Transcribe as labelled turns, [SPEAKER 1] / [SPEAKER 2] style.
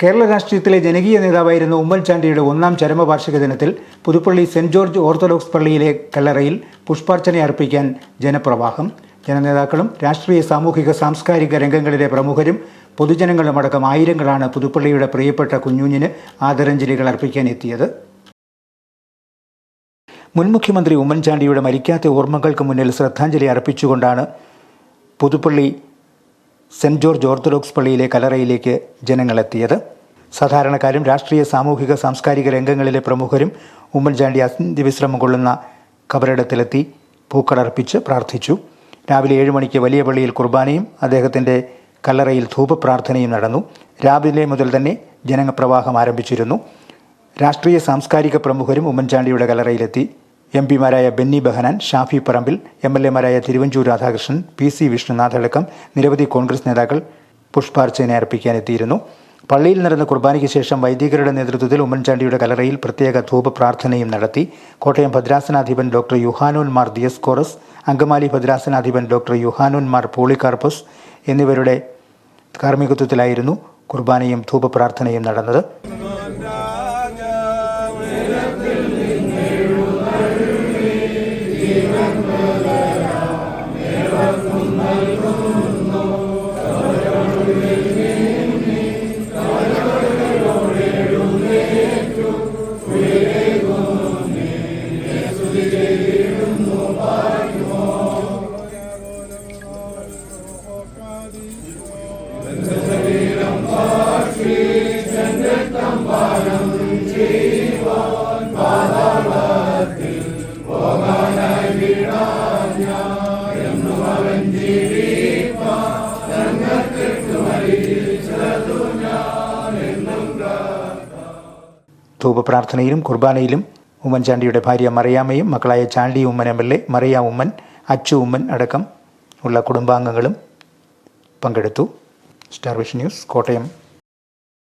[SPEAKER 1] കേരള രാഷ്ട്രീയത്തിലെ ജനകീയ നേതാവായിരുന്ന ഉമ്മൻചാണ്ടിയുടെ ഒന്നാം ചരമവാർഷിക ദിനത്തിൽ പുതുപ്പള്ളി സെന്റ് ജോർജ് ഓർത്തഡോക്സ് പള്ളിയിലെ കല്ലറയിൽ പുഷ്പാർച്ചന അർപ്പിക്കാൻ ജനപ്രവാഹം. ജനനേതാക്കളും രാഷ്ട്രീയ സാമൂഹിക സാംസ്കാരിക രംഗങ്ങളിലെ പ്രമുഖരും പൊതുജനങ്ങളുമടക്കം ആയിരങ്ങളാണ് പുതുപ്പള്ളിയുടെ പ്രിയപ്പെട്ട കുഞ്ഞുഞ്ഞിന് ആദരാഞ്ജലികൾ അർപ്പിക്കാൻ എത്തിയത്. മുൻ മുഖ്യമന്ത്രി ഉമ്മൻചാണ്ടിയുടെ മരിക്കാത്ത ഓർമ്മകൾക്ക് മുന്നിൽ ശ്രദ്ധാഞ്ജലി അർപ്പിച്ചുകൊണ്ടാണ് പുതുപ്പള്ളി സെന്റ് ജോർജ് ഓർത്തഡോക്സ് പള്ളിയിലെ കലറയിലേക്ക് ജനങ്ങളെത്തിയത്. സാധാരണക്കാരും രാഷ്ട്രീയ സാമൂഹിക സാംസ്കാരിക രംഗങ്ങളിലെ പ്രമുഖരും ഉമ്മൻചാണ്ടി അന്ത്യവിശ്രമം കൊള്ളുന്ന കബറിടത്തിലെത്തി പൂക്കളർപ്പിച്ച് പ്രാർത്ഥിച്ചു. രാവിലെ ഏഴ് മണിക്ക് വലിയ പള്ളിയിൽ കുർബാനയും അദ്ദേഹത്തിന്റെ കല്ലറയിൽ ധൂപപ്രാർത്ഥനയും നടന്നു. രാവിലെ മുതൽ തന്നെ ജനപ്രവാഹം ആരംഭിച്ചിരുന്നു. രാഷ്ട്രീയ സാംസ്കാരിക പ്രമുഖരും ഉമ്മൻചാണ്ടിയുടെ കല്ലറയിലെത്തി. എം പിമാരായ ബെന്നി ബെഹനാൻ ഷാഫി പറമ്പിൽ എം എൽ എമാരായ തിരുവഞ്ചൂർ രാധാകൃഷ്ണൻ പി സി വിഷ്ണുനാഥ് അടക്കം നിരവധി കോൺഗ്രസ് നേതാക്കൾ പുഷ്പാർച്ചന അർപ്പിക്കാനെത്തിയിരുന്നു. പള്ളിയിൽ നടന്ന കുർബാനയ്ക്ക് ശേഷം വൈദികരുടെ നേതൃത്വത്തിൽ ഉമ്മൻചാണ്ടിയുടെ കലറയിൽ പ്രത്യേക ധൂപ പ്രാർത്ഥനയും നടത്തി. കോട്ടയം ഭദ്രാസനാധിപൻ ഡോക്ടർ യുഹാനോൻ മാർ ദിയസ്കോറസ് അങ്കമാലി ഭദ്രാസനാധിപൻ ഡോക്ടർ യുഹാനോൻ മാർ പോളികാർപ്പസ് എന്നിവരുടെ കാർമ്മികത്വത്തിലായിരുന്നു കുർബാനയും ധൂപ പ്രാർത്ഥനയും നടന്നത്. ധൂപപ്രാർത്ഥനയിലും കുർബാനയിലും ഉമ്മൻചാണ്ടിയുടെ ഭാര്യ മറിയാമ്മയും മക്കളായ Chandy Oommen M L A Maria Oommen Achu Oommen അടക്കം ഉള്ള കുടുംബാംഗങ്ങളും പങ്കെടുത്തു. Star vision news Kottayam